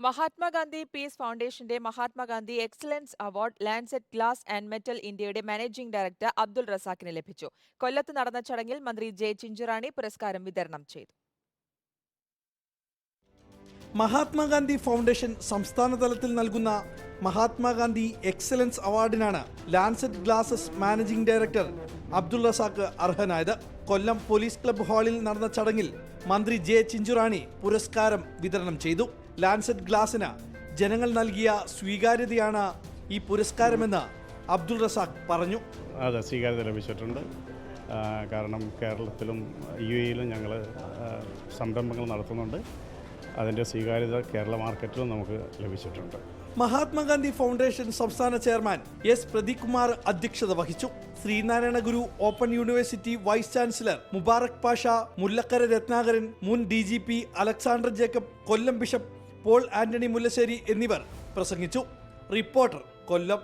Mahatma Gandhi peace ഫൗണ്ടേഷന്റെ Mahatma Gandhi excellence award Landset glass and metal ഇന്ത്യയുടെ managing director Abdul റസാഖിന് ലഭിച്ചു. കൊല്ലത്ത് നടന്ന ചടങ്ങിൽ മന്ത്രി ജെ ചിഞ്ചുറാണി പുരസ്കാരം വിതരണം ചെയ്തു. മഹാത്മാഗാന്ധി ഫൗണ്ടേഷൻ സംസ്ഥാന തലത്തിൽ നൽകുന്ന Mahatma Gandhi excellence അവാർഡിനാണ് Lancet glasses managing director Abdul Razak അർഹനായത്. Kollam police club ഹാളിൽ നടന്ന ചടങ്ങിൽ മന്ത്രി ജെ ചിഞ്ചുറാണി പുരസ്കാരം വിതരണം ചെയ്തു. ലാൻസെറ്റ് ഗ്ലാസിന് ജനങ്ങൾ നൽകിയ സ്വീകാര്യതയാണ് ഈ പുരസ്കാരമെന്ന് അബ്ദുൾ റസാഖ് പറഞ്ഞു. അതെ സ്വീകാര്യത ലഭിച്ചിട്ടുണ്ട്. കാരണം കേരളത്തിലും യു എയിലും ഞങ്ങൾ സംരംഭങ്ങൾ നടത്തുന്നുണ്ട്. അതിന്റെ സ്വീകാര്യത കേരള മാർക്കറ്റിലും നമുക്ക് ലഭിച്ചിട്ടുണ്ട്. മഹാത്മാഗാന്ധി ഫൗണ്ടേഷൻ സംസ്ഥാന ചെയർമാൻ എസ് പ്രദീപ് കുമാർ അധ്യക്ഷത വഹിച്ചു. Sreenarayana Guru open university vice chancellor Mubarak Pasha Mullakkara Ratnakaran മുൻ D G P Alexander Jacob Kollam bishop Paul Antony Mullassery എന്നിവർ പ്രസംഗിച്ചു. റിപ്പോർട്ടർ കൊല്ലം.